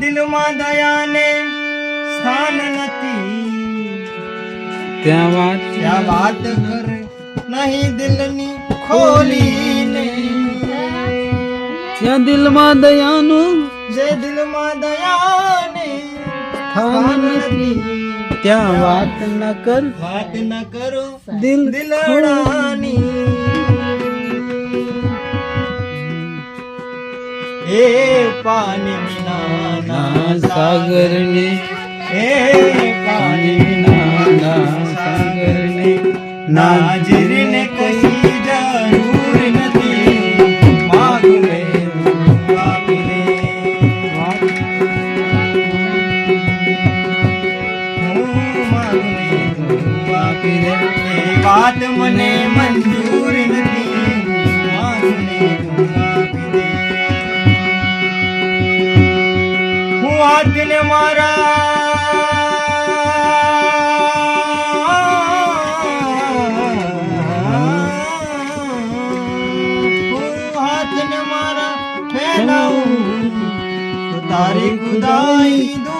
દિલમાં દયાને સ્થાન નથી ત્યાં વાત ત્યાં વાત કરે નહીં દિલની. ખોલીને ત્યાં દિલમાં દયાનું જે દિલમાં દયાને સ્થાન ત્યાં વાત ન કર. વાત ન કરો. દિલ દિલડાની હે પાણી વિના ના સાગરને એ પાણી પાણી વિના વિના સાગરને નાજરીને કશી તું આપી દે એ વાત, મને મંજૂર નથી. માગું ને તું આપી દે હું હાથને મારા તારી ખુદાઈ દૂર